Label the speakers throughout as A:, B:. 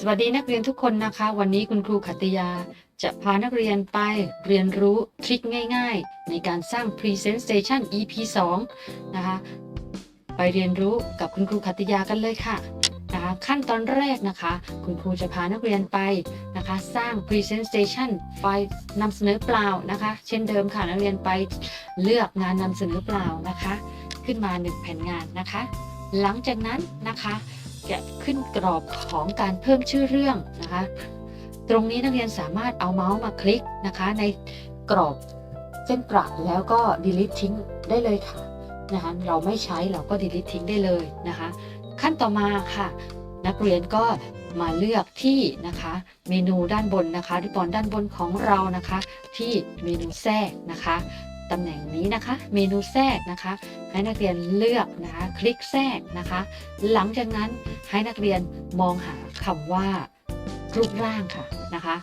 A: สวัสดีนักเรียนทุกคนนะคะ วันนี้คุณครูขัติยา จะพานักเรียนไปเรียนรู้ทริคง่ายๆ ในการสร้าง Presentation EP 2 นะคะ ไปเรียนรู้กับคุณครูขัติยากันเลยค่ะนะคะขั้นตอนแรกนะคะ คุณครูจะพานักเรียนไปนะคะ สร้าง Presentation ไฟล์นำเสนอเปล่านะคะ เช่นเดิมค่ะนักเรียนไปเลือกงานนำเสนอเปล่านะคะ ขึ้นมาหนึ่งแผ่นงานนะคะ หลังจากนั้นนะคะ จะขึ้นกรอบของการเพิ่มชื่อเรื่องนะคะ ตรงนี้นักเรียนสามารถเอาเมาส์มาคลิกนะคะ ในกรอบเส้นประแล้วก็ delete ทิ้งได้เลยค่ะนะคะเราไม่ใช้เราก็ delete ทิ้งได้เลยนะคะ ขั้นต่อมาค่ะ นักเรียนก็มาเลือกที่นะคะ เมนูด้านบนนะคะริบบอนด้านบนของเรานะคะ ที่เมนูแทรกนะคะ ตำแหน่งนี้นะคะ เมนูแทรกนะคะ ให้นักเรียนเลือกนะคะ คลิกแทรกนะคะ หลังจากนั้นให้นักเรียนมองหาคำว่ารูปร่างค่ะนะคะ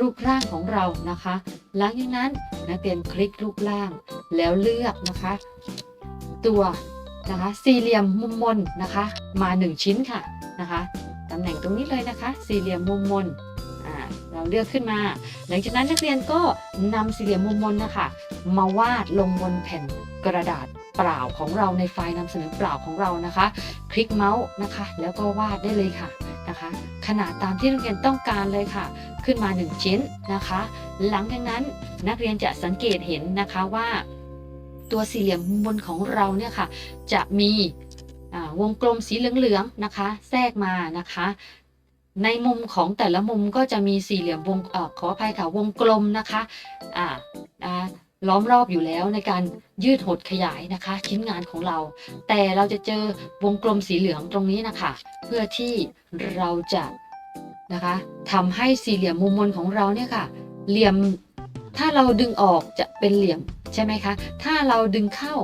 A: รูปร่างของเรานะคะ หลังจากนั้นนักเรียนคลิกรูปร่าง แล้วเลือกนะคะ ตัวนะคะสี่เหลี่ยมมุมมนนะคะ มา 1 ชิ้นค่ะนะคะตำแหน่งตรงนี้เลยนะคะ สี่เหลี่ยมมุมมน เลือกขึ้นมา หลังจากนั้นนักเรียนก็นำสี่เหลี่ยมมุมมนนะคะมาวาดลงบนแผ่นกระดาษเปล่าของเราในไฟล์นำเสนอเปล่าของเรานะคะ คลิกเมาส์นะคะ แล้วก็วาดได้เลยค่ะนะคะ ขนาดตามที่นักเรียนต้องการเลยค่ะ ขึ้นมา 1 ชิ้นนะคะ หลังจากนั้นนักเรียนจะสังเกตเห็นนะคะว่า ตัวสี่เหลี่ยมมุมบนของเราเนี่ยค่ะ จะมีวงกลมสีเหลืองๆนะคะ แทรกมานะคะ ในมุมของแต่ละมุมก็จะมีสี่เหลี่ยมวงออขออภัยค่ะวงกลมนะคะอ่าอ่าล้อมรอบอยู่แล้วในการยืดหดขยายนะคะ ชิ้นงานของเรา แต่เราจะเจอวงกลมสีเหลืองตรงนี้นะคะ เพื่อที่เราจะนะคะทำให้สี่เหลี่ยมมุมมนของเราเนี่ยค่ะ เหลี่ยมถ้าเราดึงออกจะเป็นเหลี่ยมใช่ไหมคะ ถ้าเราดึงเข้า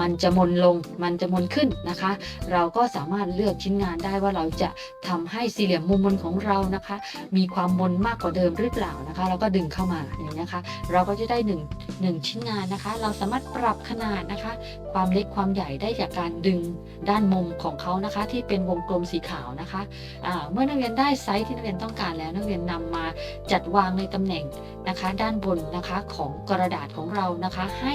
A: มันจะมนลง มันจะมนขึ้นนะคะ เราก็สามารถเลือกชิ้นงานได้ว่าเราจะทำให้สี่เหลี่ยมมุมมนของเรานะคะ มีความมนมากกว่าเดิมหรือเปล่านะคะ เราก็ดึงเข้ามาอย่างนี้นะคะเราก็จะได้หนึ่งหนึ่งชิ้นงานนะคะ เราสามารถปรับขนาดนะคะ ความเล็กความใหญ่ได้จากการดึงด้านมุมของเขานะคะ ที่เป็นวงกลมสีขาวนะคะอ่าเมื่อนักเรียนได้ไซส์ที่นักเรียนต้องการแล้วนักเรียนนำมาจัดวางในตำแหน่งนะคะ ด้านบนนะคะของกระดาษของเรานะคะ ให้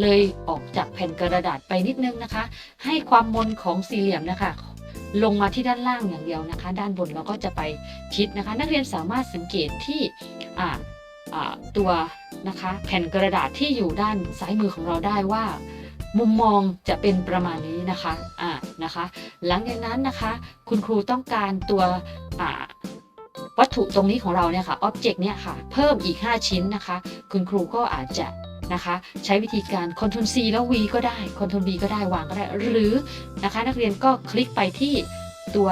A: เลยออกจากแผ่นกระดาษไปนิดนึงนะคะ ให้ความมนของสี่เหลี่ยมนะคะ ลงมาที่ด้านล่างอย่างเดียวนะคะ ด้านบนเราก็จะไปชิดนะคะ นักเรียนสามารถสังเกตที่ตัวนะคะแผ่นกระดาษที่อยู่ด้านซ้ายมือของเราได้ว่า มุมมองจะเป็นประมาณนี้นะคะอ่านะคะ หลังจากนั้นนะคะ คุณครูต้องการตัวอ่าวัตถุตรงนี้ของเราเนี่ยค่ะอ็อบเจกต์เนี่ยค่ะ เพิ่มอีก 5 ชิ้นนะคะ คุณครูก็อาจจะ นะคะ ใช้วิธีการ Ctrl C แล้ว V ก็ได้ Ctrl V ก็ได้วางก็ได้ หรือนะคะ นักเรียนก็คลิกไปที่ตัว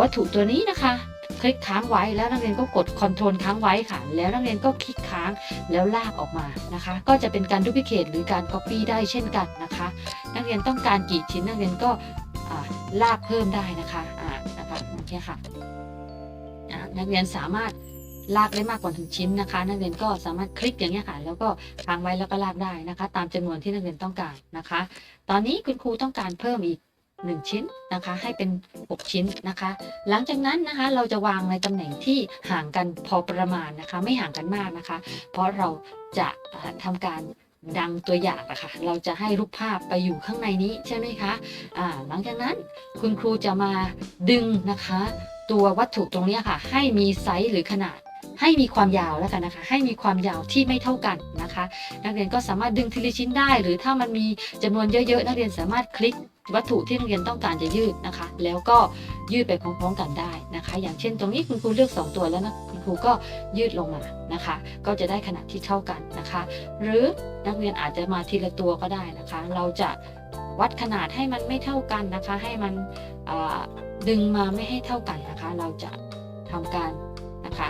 A: วัตถุตัวนี้นะคะ คลิกค้างไว้แล้วนักเรียนก็กด Ctrl ค้างไว้ค่ะ แล้วนักเรียนก็คลิกค้างแล้วลากออกมานะคะ ก็จะเป็นการดูพิเคทหรือการ Copy ได้เช่นกันนะคะ นักเรียนต้องการกี่ชิ้นนักเรียนก็ลากเพิ่มได้นะคะอ่านะคะโอเคค่ะนักเรียนสามารถ ลากได้มากกว่าหนึ่งชิ้นนะคะ นักเรียนก็สามารถคลิกอย่างเงี้ค่ะ แล้วก็ค้างไว้แล้วก็ลากได้นะคะ ตามจำนวนที่นักเรียนต้องการนะคะ ตอนนี้คุณครูต้องการเพิ่มอีก 1 ชิ้นนะคะ ให้เป็น 6 ชิ้นนะคะ หลังจากนั้นนะคะเราจะวางในตำแหน่งที่ห่างกันพอประมาณนะคะ ไม่ห่างกันมากนะคะ เพราะเราจะอ่าทำการดังตัวอย่างอะค่ะ เราจะให้รูปภาพไปอยู่ข้างในนี้ใช่ไหมคะอ่าหลังจากนั้นคุณครูจะมาดึงนะคะ ตัววัตถุตรงนี้ค่ะ ให้มีไซส์หรือขนาด ให้มีความยาวแล้วกันนะคะ ให้มีความยาวที่ไม่เท่ากันนะคะ นักเรียนก็สามารถดึงทีละชิ้นได้ หรือถ้ามันมีจำนวนเยอะๆ นักเรียนสามารถคลิกวัตถุที่นักเรียนต้องการจะยืดนะคะ แล้วก็ยืดไปพร้อมๆกันได้นะคะ อย่างเช่นตรงนี้คุณครูเลือก 2 ตัวแล้วนะคุณครูก็ยืดลงมานะคะ ก็จะได้ขนาดที่เท่ากันนะคะ หรือนักเรียนอาจจะมาทีละตัวก็ได้นะคะ เราจะวัดขนาดให้มันไม่เท่ากันนะคะ ให้มันดึงมาไม่ให้เท่ากันนะคะ เราจะทำการนะคะ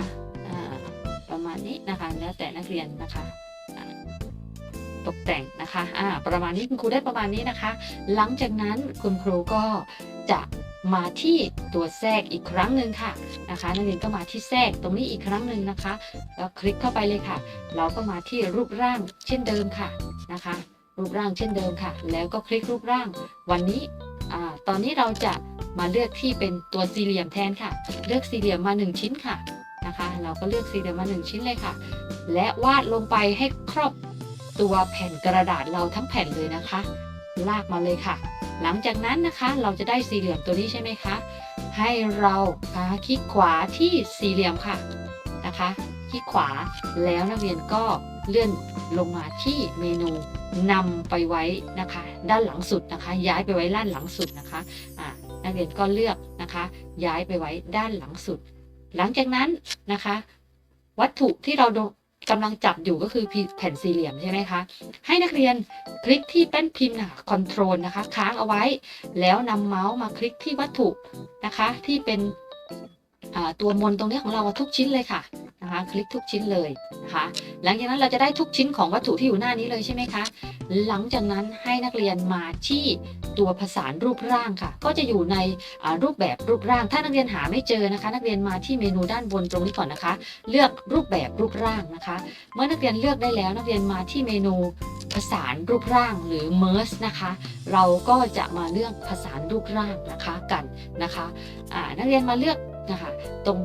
A: ณนี้นะคะ แล้วแต่นักเรียนนะคะตกแต่งนะคะอ่าประมาณนี้คุณครูได้ประมาณนี้นะคะ หลังจากนั้นคุณครูก็จะมาที่ตัวแทรกอีกครั้งหนึ่งค่ะนะคะนักเรียนก็มาที่แทรกตรงนี้อีกครั้งหนึ่งนะคะ แล้วคลิกเข้าไปเลยค่ะ เราก็มาที่รูปร่างเช่นเดิมค่ะนะคะ รูปร่างเช่นเดิมค่ะ แล้วก็คลิกรูปร่าง วันนี้อ่าตอนนี้เราจะมาเลือกที่เป็นตัวสี่เหลี่ยมแทนค่ะ เลือกสี่เหลี่ยมมา 1 ชิ้นค่ะ นะคะ เราก็เลือกสีเหลี่ยมมา1ชิ้นเลยค่ะ และวาดลงไปให้ครอบตัวแผ่นกระดาษเราทั้งแผ่นเลยนะคะ ลากมาเลยค่ะ หลังจากนั้นนะคะเราจะได้สี่เหลี่ยมตัวนี้ใช่ไหมคะ ให้เราคลิกขวาที่สี่เหลี่ยมค่ะนะคะคลิกขวาแล้วนักเรียนก็เลื่อนลงมาที่เมนูนำไปไว้นะคะ ด้านหลังสุดนะคะ ย้ายไปไว้ด้านหลังสุดนะคะอ่านักเรียนก็เลือกนะคะ ย้ายไปไว้ด้านหลังสุด หลังจากนั้นนะคะ วัตถุที่เรากำลังจับอยู่ก็คือแผ่นสี่เหลี่ยมใช่ไหมคะ ให้นักเรียนคลิกที่แป้นพิมพ์นะคอนโทรลนะคะ ค้างเอาไว้ แล้วนำเมาส์มาคลิกที่วัตถุนะคะ ที่เป็น ตัวมนตรงนี้ของเราทุกชิ้นเลยค่ะนะคะคลิกทุกชิ้นเลยนะคะหลังจากนั้นเราจะได้ทุกชิ้นของวัตถุที่อยู่หน้านี้เลยใช่ไหมคะหลังจากนั้นให้นักเรียนมาที่ตัวผสานรูปร่างค่ะ ก็จะอยู่ในรูปแบบรูปร่าง ถ้านักเรียนหาไม่เจอนะคะ นักเรียนมาที่เมนูด้านบนตรงนี้ก่อนนะคะ เลือกรูปแบบรูปร่างนะคะ เมื่อนักเรียนเลือกได้แล้ว นักเรียนมาที่เมนูผสานรูปร่างหรือ merge นะคะ เราก็จะมาเลือกผสานรูปร่างนะคะกันนะคะนักเรียนมาเลือก นะคะตรง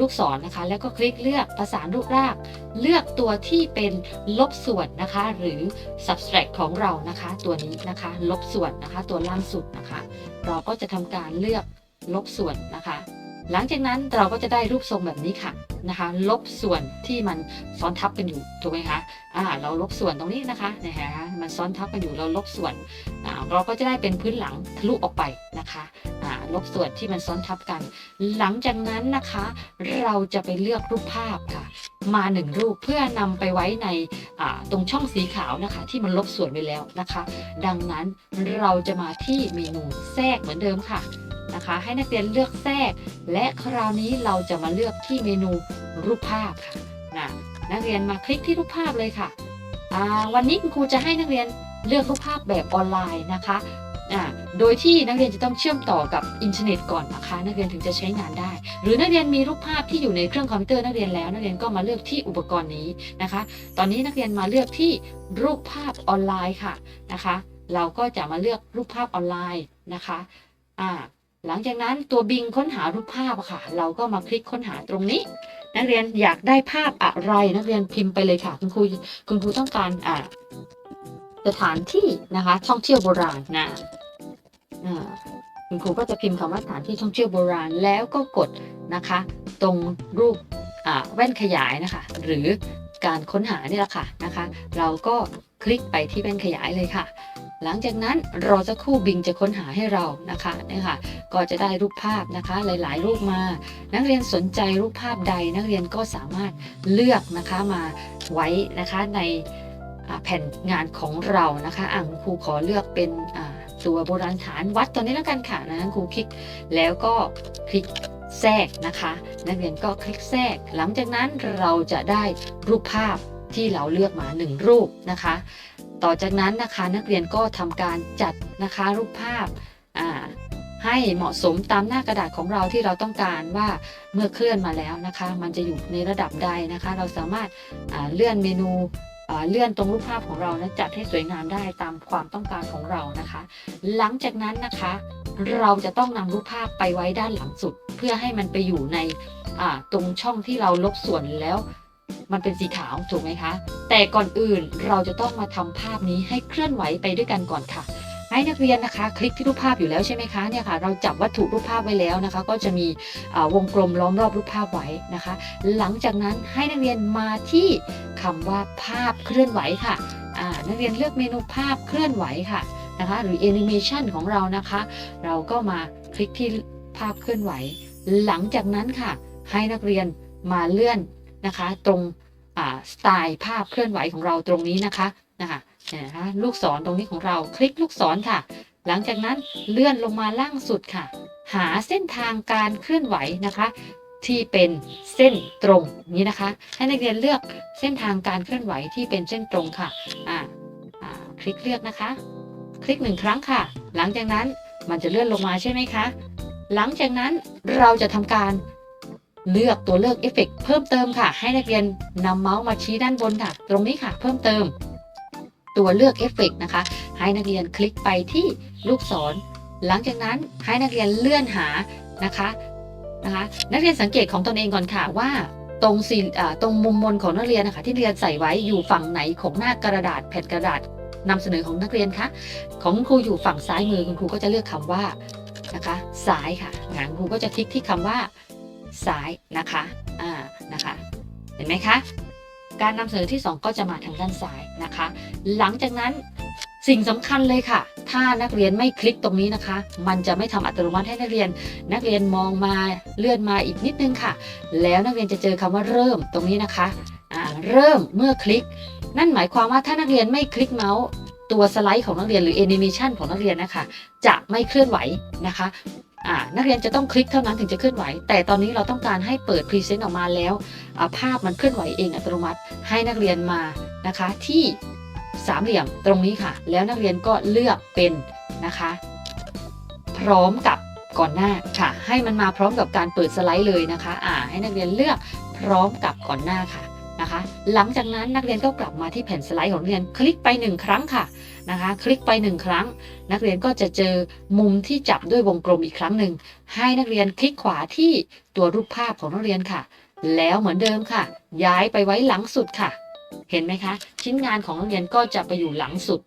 A: ลูกศรนะคะ แล้วก็คลิกเลือกผสานรูปรางเลือกตัวที่เป็นลบส่วนนะคะ หรือ subtract ของเรานะคะ ตัวนี้นะคะ ลบส่วนนะคะ ตัวล่างสุดนะคะ เราก็จะทำการเลือกลบส่วนนะคะ หลังจากนั้นเราก็จะได้รูปทรงแบบนี้ค่ะนะคะ ลบส่วนที่มันซ้อนทับกันอยู่ถูกไหมคะอ่าเราลบส่วนตรงนี้นะคะนะคะมันซ้อนทับกันอยู่เราลบส่วนอ่าเราก็จะได้เป็นพื้นหลังทะลุออกไปนะคะ ลบส่วนที่มันซ้อนทับกัน หลังจากนั้นนะคะ เราจะไปเลือกรูปภาพค่ะ มาหนึ่งรูปเพื่อนำไปไว้ในตรงช่องสีขาวนะคะ ที่มันลบส่วนไปแล้วนะคะ ดังนั้นเราจะมาที่เมนูแทรกเหมือนเดิมค่ะนะคะ ให้นักเรียนเลือกแทรก และคราวนี้เราจะมาเลือกที่เมนูรูปภาพค่ะนะนักเรียนมาคลิกที่รูปภาพเลยค่ะวันนี้คุณครูจะให้นักเรียนเลือกรูปภาพแบบออนไลน์นะคะอ่า โดยที่นักเรียนจะต้องเชื่อมต่อกับอินเทอร์เน็ตก่อนนะคะ นักเรียนถึงจะใช้งานได้ หรือนักเรียนมีรูปภาพที่อยู่ในเครื่องคอมพิวเตอร์นักเรียนแล้ว นักเรียนก็มาเลือกที่อุปกรณ์นี้นะคะ ตอนนี้นักเรียนมาเลือกที่รูปภาพออนไลน์ค่ะนะคะ เราก็จะมาเลือกรูปภาพออนไลน์นะคะอ่าหลังจากนั้นตัวบิงค้นหารูปภาพค่ะ เราก็มาคลิกค้นหาตรงนี้ นักเรียนอยากได้ภาพอะไร นักเรียนพิมพ์ไปเลยค่ะ คุณครูคุณครูต้องการอ่าสถานที่นะคะท่องเที่ยวโบราณนะ คุณครูก็จะพิมพ์คำว่าสถานที่ท่องเที่ยวโบราณแล้วก็กดนะคะ ตรงรูปแว่นขยายนะคะ หรือการค้นหานี่แหละค่ะนะคะ เราก็คลิกไปที่แว่นขยายเลยค่ะ หลังจากนั้นรอสักครู่บิงจะค้นหาให้เรานะคะนี่ค่ะ ก็จะได้รูปภาพนะคะหลาย ๆ รูปมา นักเรียนสนใจรูปภาพใด นักเรียนก็สามารถเลือกนะคะมาไว้นะคะในแผ่นงานของเรานะคะอ่างครูขอเลือกเป็นอ่า ตัวโบราณฐานวัดตัวนี้แล้วกันค่ะนะครูคลิกแล้วก็คลิกแทรกนะคะ นักเรียนก็คลิกแทรก หลังจากนั้นเราจะได้รูปภาพที่เราเลือกมาหนึ่งรูปนะคะ ต่อจากนั้นนะคะนักเรียนก็ทำการจัดนะคะรูปภาพให้เหมาะสมตามหน้ากระดาษของเราที่เราต้องการว่าเมื่อเคลื่อนมาแล้วนะคะ มันจะอยู่ในระดับใดนะคะ เราสามารถาเลื่อนเมนู เลื่อนตรงรูปภาพของเรานะจัดให้สวยงามได้ตามความต้องการของเรานะคะ หลังจากนั้นนะคะ เราจะต้องนำรูปภาพไปไว้ด้านหลังสุด เพื่อให้มันไปอยู่ในตรงช่องที่เราลบส่วนแล้วมันเป็นสีขาวถูกไหมคะ แต่ก่อนอื่นเราจะต้องมาทำภาพนี้ให้เคลื่อนไหวไปด้วยกันก่อนค่ะ ให้นักเรียนนะคะ คลิกที่รูปภาพอยู่แล้วใช่ไหมคะเนี่ยค่ะเราจับวัตถุรูปภาพไว้แล้วนะคะ ก็จะมีวงกลมล้อมรอบรูปภาพไว้นะคะ หลังจากนั้นให้นักเรียนมาที่คำว่าภาพเคลื่อนไหวค่ะอ่านักเรียนเลือกเมนูภาพเคลื่อนไหวค่ะนะคะ หรือ Animation ของเรานะคะ เราก็มาคลิกที่ภาพเคลื่อนไหว หลังจากนั้นค่ะ ให้นักเรียนมาเลื่อนนะคะ ตรงสไตล์ภาพเคลื่อนไหวของเราตรงนี้นะคะนะคะ นะคะลูกศรตรงนี้ของเราคลิกลูกศรค่ะ หลังจากนั้นเลื่อนลงมาล่างสุดค่ะ หาเส้นทางการเคลื่อนไหวนะคะ ที่เป็นเส้นตรงนี้นะคะ ให้นักเรียนเลือกเส้นทางการเคลื่อนไหวที่เป็นเส้นตรงค่ะอ่าอ่าคลิกเลือกนะคะ คลิกหนึ่งครั้งค่ะ หลังจากนั้นมันจะเลื่อนลงมาใช่ไหมคะ หลังจากนั้นเราจะทำการเลือกตัวเลือกเอฟเฟกเพิ่มเติมค่ะ ให้นักเรียนนำเมาส์มาชี้ด้านบนค่ะ ตรงนี้ค่ะ เพิ่มเติม ตัวเลือกเอฟเฟกนะคะ ให้นักเรียนคลิกไปที่ลูกศร หลังจากนั้นให้นักเรียนเลื่อนหานะคะนะคะ นักเรียนสังเกตของตนเองก่อนค่ะว่าตรงสี่ตรงมุมบนของนักเรียนนะคะ ที่เรียนใส่ไว้อยู่ฝั่งไหนของหน้ากระดาษแผ่นกระดาษนำเสนอของนักเรียนคะของครูอยู่ฝั่งซ้ายมือคุณครูก็จะเลือกคำว่านะคะซ้ายค่ะงานครูก็จะคลิกที่คำว่าซ้ายนะคะอ่านะคะ เห็นไหมคะ การนำเสนอที่ 2 ก็จะมาทางด้านซ้ายนะคะ หลังจากนั้นสิ่งสำคัญเลยค่ะ ถ้านักเรียนไม่คลิกตรงนี้นะคะ มันจะไม่ทำอัตโนมัติให้นักเรียน นักเรียนมองมาเลื่อนมาอีกนิดนึงค่ะ แล้วนักเรียนจะเจอคำว่าเริ่มตรงนี้นะคะเริ่มเมื่อคลิก นั่นหมายความว่าถ้านักเรียนไม่คลิกเมาส์ตัวสไลด์ของนักเรียนหรือแอนิเมชันของนักเรียนนะคะ จะไม่เคลื่อนไหวนะคะ นักเรียนจะต้องคลิกเท่านั้นถึงจะเคลื่อนไหว แต่ตอนนี้เราต้องการให้เปิดพรีเซนต์ออกมาแล้ว ภาพมันเคลื่อนไหวเองอัตโนมัติ ให้นักเรียนมานะคะที่สามเหลี่ยมตรงนี้ค่ะ แล้วนักเรียนก็เลือกเป็นนะคะ พร้อมกับก่อนหน้าค่ะ ให้มันมาพร้อมกับการเปิดสไลด์เลยนะคะอ่าให้นักเรียนเลือกพร้อมกับก่อนหน้าค่ะนะคะ หลังจากนั้นนักเรียนก็กลับมาที่แผ่นสไลด์ของเรียนคลิกไปหนึ่งครั้งค่ะ นะคะ คลิกไปหนึ่งครั้ง นักเรียนก็จะเจอมุมที่จับด้วยวงกลมอีกครั้งหนึ่ง ให้นักเรียนคลิกขวาที่ตัวรูปภาพของนักเรียนค่ะ แล้วเหมือนเดิมค่ะ ย้ายไปไว้หลังสุดค่ะ เห็นไหมคะ ชิ้นงานของนักเรียนก็จะไปอยู่หลังสุด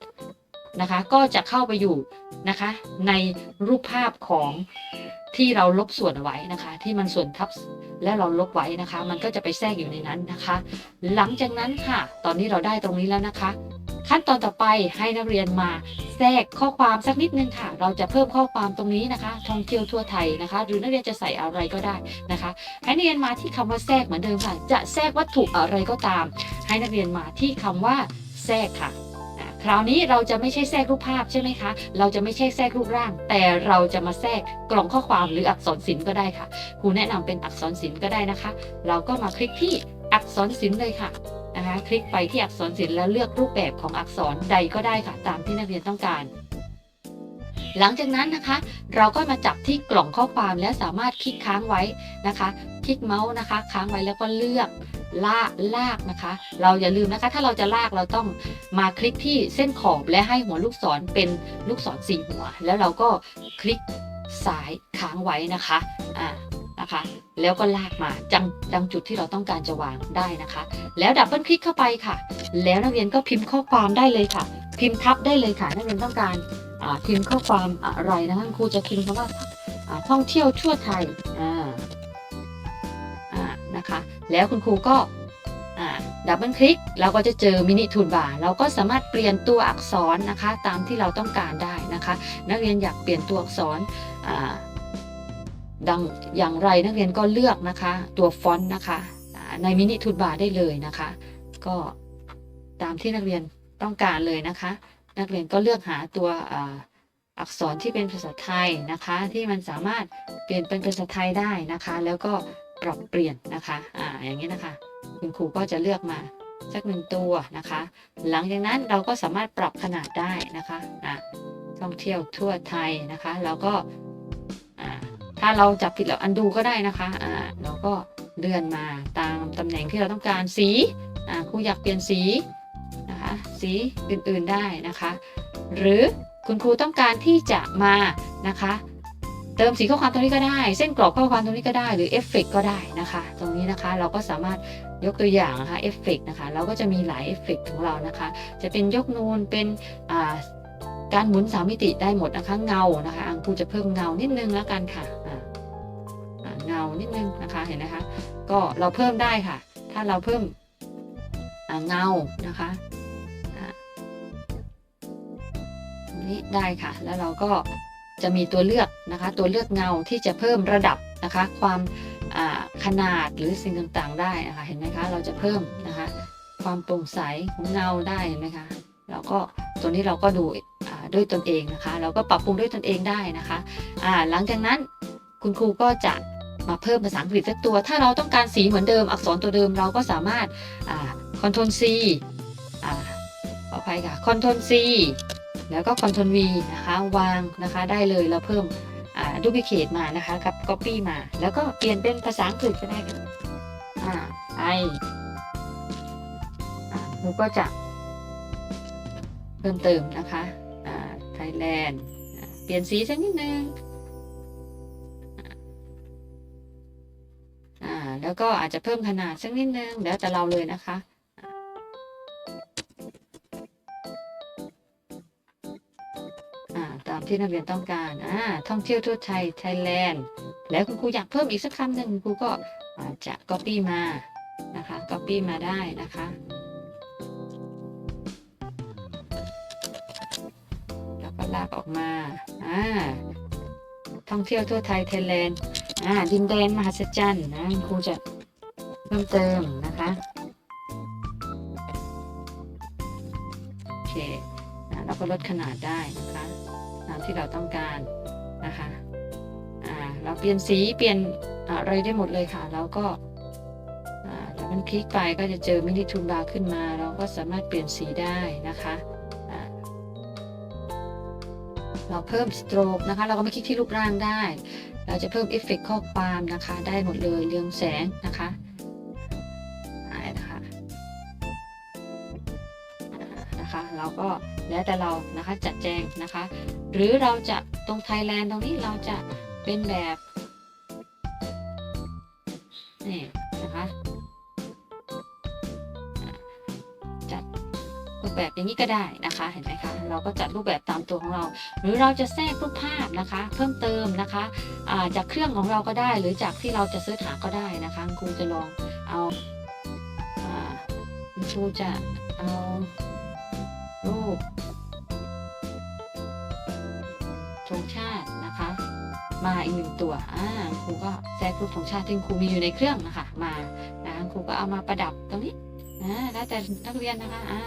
A: นะคะ ก็จะเข้าไปอยู่นะคะ ในรูปภาพของที่เราลบส่วนเอาไว้นะคะ ที่มันส่วนทับและเราลบไว้นะคะ มันก็จะไปแทรกอยู่ในนั้นนะคะ หลังจากนั้นค่ะ ตอนนี้เราได้ตรงนี้แล้วนะคะ ขั้นตอนต่อไปให้นักเรียนมาแทรกข้อความสักนิดนึงค่ะ เราจะเพิ่มข้อความตรงนี้นะคะท่องเที่ยวทั่วไทยนะคะ หรือนักเรียนจะใส่อะไรก็ได้นะคะให้นักเรียนมาที่คำว่าแทรกเหมือนเดิมค่ะ จะแทรกวัตถุอะไรก็ตาม ให้นักเรียนมาที่คำว่าแทรกค่ะคราวนี้เราจะไม่ใช่แทรกรูปภาพใช่ไหมคะ เราจะไม่ใช่แทรกรูปร่าง แต่เราจะมาแทรกกล่องข้อความหรืออักษรศิลป์ก็ได้ค่ะ ครูแนะนำเป็นอักษรศิลป์ก็ได้นะคะ เราก็มาคลิกที่อักษรศิลป์เลยค่ะ นะคะคลิกไปที่อักษรศิลป์แล้วเลือกรูปแบบของอักษรใดก็ได้ค่ะตามที่นักเรียนต้องการ หลังจากนั้นนะคะ เราก็มาจับที่กล่องข้อความและสามารถคลิกค้างไว้นะคะ คลิกเมาส์นะคะ ค้างไว้แล้วก็เลือกลากลากนะคะ เราอย่าลืมนะคะ ถ้าเราจะลากเราต้องมาคลิกที่เส้นขอบและให้หัวลูกศรเป็นลูกศรสี่หัว แล้วเราก็คลิกซ้ายค้างไว้นะคะอ่า นะคะ แล้วก็ลากมาจังดังจุดที่เราต้องการจะวางได้นะคะ แล้วดับเบิลคลิกเข้าไปค่ะ แล้วนักเรียนก็พิมพ์ข้อความได้เลยค่ะ พิมพ์ทับได้เลยค่ะ นักเรียนต้องการพิมพ์ข้อความอะไรนะคะครูจะพิมพ์คำว่าอ่าท่องเที่ยวทั่วไทยนะคะ แล้วคุณครูก็ดับเบิลคลิกเราก็จะเจอมินิทูลบาร์เราก็สามารถเปลี่ยนตัวอักษรนะคะ ตามที่เราต้องการได้นะคะ นักเรียนอยากเปลี่ยนตัวอักษรอ ดังอย่างไรนักเรียนก็เลือกนะคะ ตัวฟอนต์นะคะในมินิทูบาร์ได้เลยนะคะ ก็ตามที่นักเรียนต้องการเลยนะคะ นักเรียนก็เลือกหาตัวอักษรที่เป็นภาษาไทยนะคะ ที่มันสามารถเปลี่ยนเป็นภาษาไทยได้นะคะ แล้วก็ปรับเปลี่ยนนะคะอ่าอย่างนี้นะคะ คุณครูก็จะเลือกมาสักหนึ่งตัวนะคะ หลังจากนั้นเราก็สามารถปรับขนาดได้นะคะอะท่องเที่ยวทั่วไทยนะคะ แล้วก็อ่า ถ้าเราจับผิดเราอันดูก็ได้นะคะอ่าเราก็เลื่อนมาตามตำแหน่งที่เราต้องการสีอ่าครูอยากเปลี่ยนสีนะคะสีอื่นๆได้นะคะ หรือคุณครูต้องการที่จะมานะคะเติมสีข้อความตรงนี้ก็ได้ เส้นกรอบข้อความตรงนี้ก็ได้หรือเอฟเฟกก็ได้นะคะ ตรงนี้นะคะเราก็สามารถยกตัวอย่างนะคะเอฟเฟกนะคะเราก็จะมีหลายเอฟเฟกของเรานะคะ จะเป็นยกนูนเป็นการหมุนสามมิติได้หมดนะคะเงานะคะอังครูจะเพิ่มเงานิดนึงแล้วกันค่ะ เงานิดนึงนะคะเห็นนะคะ ก็เราเพิ่มได้ค่ะ ถ้าเราเพิ่มเงานะคะนี้ได้ค่ะ แล้วเราก็จะมีตัวเลือกนะคะ ตัวเลือกเงาที่จะเพิ่มระดับนะคะ ความขนาดหรือสิ่งต่างๆ ได้นะคะ เห็นไหมคะ เราจะเพิ่มนะคะ ความโปร่งใสของเงาได้เห็นไหมคะเราก็ตัวนี้เราก็ดูด้วยตนเองนะคะ เราก็ปรับปรุงด้วยตนเองได้นะคะหลังจากนั้นคุณครูก็จะ มาเพิ่มภาษาอังกฤษสักตัว ถ้าเราต้องการสีเหมือนเดิม อักษรตัวเดิมเราก็สามารถอ่า Ctrl C อ่าขออภัยค่ะ Ctrl C แล้วก็ Ctrl V นะคะ วางนะคะได้เลยเราเพิ่มดูพิเคตมานะคะกับ Copy มา แล้วก็เปลี่ยนเป็นภาษาอังกฤษก็ได้ค่ะอ่า I อ่าหนูก็จะเพิ่มเติมนะคะอ่า Thailand อ่าเปลี่ยนสีสักนิดนึง แล้วก็อาจจะเพิ่มขนาดสักนิดนึงแล้วแต่เราเลยนะคะ ตามที่นักเรียนต้องการท่องเที่ยวทั่วไทยไทยแลนด์ แล้วคุณครูอยากเพิ่มอีกสักคำหนึ่งคุณครูก็อาจจะ copy มานะคะ copy มาได้นะคะแล้วก็ลากออกมา อ่า ท่องเที่ยวทั่วไทยไทยแลนด์ อ่าดินแดนมหัศจรรย์นะครูจะเพิ่มเติมนะคะโอเคเราก็ลดขนาดได้นะคะตามที่เราต้องการนะคะอ่าเราเปลี่ยนสีเปลี่ยนอะไรได้หมดเลยค่ะ แล้วก็อ่ามันคลิกไปก็จะเจอมินิทูลบาร์ขึ้นมา เราก็สามารถเปลี่ยนสีได้นะคะเราเพิ่มสโตรกนะคะ เราก็ไม่คลิกที่รูปร่างได้ เราจะเพิ่มเอฟเฟกข้อความนะคะ ได้หมดเลยเรืองแสงนะคะอ่นะคะนะคะ เราก็แล้วแต่เรานะคะจัดแจงนะคะ หรือเราจะตรงไทยแลนด์ตรงนี้เราจะเป็นแบบนี่ แบบอย่างนี้ก็ได้นะคะเห็นไหมคะเราก็จัดรูปแบบตามตัวของเรา หรือเราจะแทรกรูปภาพนะคะ เพิ่มเติมนะคะอ่าจากเครื่องของเราก็ได้ หรือจากที่เราจะเสิร์ชหาก็ได้นะคะครูจะลองเอาครูจะเอารูปธงชาตินะคะ มาอีกหนึ่งตัวอ่าครูก็แทรกรูปธงชาติที่ครูมีอยู่ในเครื่องนะคะมานะครูก็เอามาประดับตรงนี้ อ่าแล้วแต่นักเรียนนะคะอ่า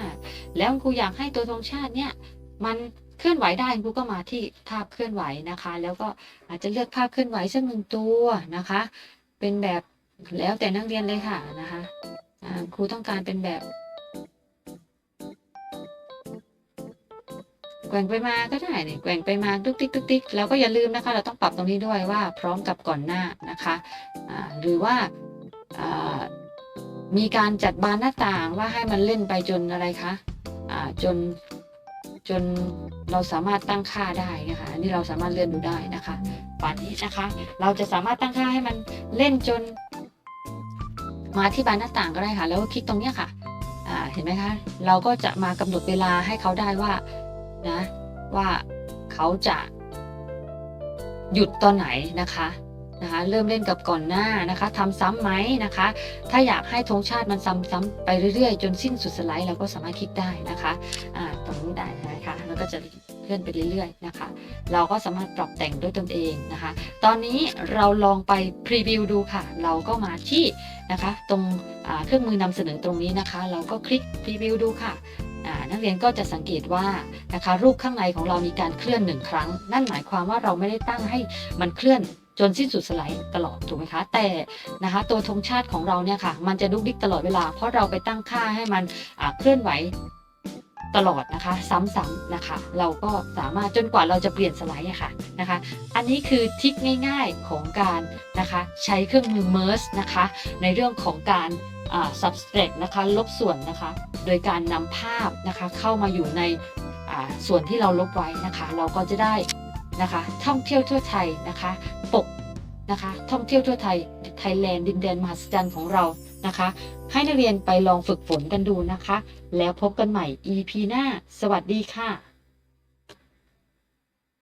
A: แล้วครูอยากให้ตัวธงชาติเนี่ย มันเคลื่อนไหวได้ครูก็มาที่ภาพเคลื่อนไหวนะคะ แล้วก็อาจจะเลือกภาพเคลื่อนไหวสักหนึ่งตัวนะคะ เป็นแบบแล้วแต่นักเรียนเลยค่ะนะคะอ่าครูต้องการเป็นแบบแกว่งไปมาก็ได้เนี่ยแกว่งไปมาตุ๊กติ๊กตุ๊กติ๊กแล้วก็อย่าลืมนะคะ เราต้องปรับตรงนี้ด้วยว่าพร้อมกับก่อนหน้านะคะหรือว่า มีการจัดบานหน้าต่างว่าให้มันเล่นไปจนอะไรคะอ่าจนจนเราสามารถตั้งค่าได้นะคะอันนี้เราสามารถเลื่อนดูได้นะคะป่านนี้นะคะ เราจะสามารถตั้งค่าให้มันเล่นจน มาที่บานหน้าต่างก็ได้ค่ะ แล้วคลิกตรงเนี้ยค่ะอ่าเห็นไหมคะ เราก็จะมากำหนดเวลาให้เขาได้ว่านะว่าเขาจะหยุดตอนไหนนะคะ นะคะเริ่มเล่นกับก่อนหน้านะคะทำซ้ำไหมนะคะ ถ้าอยากให้ธงชาติมันซ้ำๆไปเรื่อยๆ จนสิ้นสุดสไลด์เราก็สามารถคลิกได้นะคะอ่าตรงนี้ได้นะคะแล้วก็จะเลื่อนไปเรื่อยๆนะคะ เราก็สามารถปรับแต่งด้วยตนเองนะคะ ตอนนี้เราลองไปพรีวิวดูค่ะ เราก็มาที่นะคะ ตรงเครื่องมือนำเสนอตรงนี้นะคะ เราก็คลิกพรีวิวดูค่ะนักเรียนก็จะสังเกตว่านะคะรูปข้างในของเรามีการเคลื่อนหนึ่งครั้ง นั่นหมายความว่าเราไม่ได้ตั้งให้มันเคลื่อน จนสิ้นสุดสไลด์ตลอดถูกไหมคะ แต่นะคะตัวธงชาติของเราเนี่ยค่ะ มันจะดุกดิกตลอดเวลา เพราะเราไปตั้งค่าให้มันเคลื่อนไหวตลอดนะคะ ซ้ำๆนะคะ เราก็สามารถจนกว่าเราจะเปลี่ยนสไลด์ค่ะนะคะ อันนี้คือทิคง่ายๆของการนะคะใช้เครื่องมือ merge นะคะ ในเรื่องของการ subtract นะคะลบส่วนนะคะ โดยการนำภาพนะคะเข้ามาอยู่ในส่วนที่เราลบไว้นะคะ เราก็จะได้ นะคะ ท่องเที่ยวทั่วไทยนะคะปกนะคะ ท่องเที่ยวทั่วไทยไทยแลนด์ดินแดนมหัศจรรย์ของเรานะคะ ให้นักเรียนไปลองฝึกฝนกันดูนะคะ แล้วพบกันใหม่ EP หน้า สวัสดีค่ะ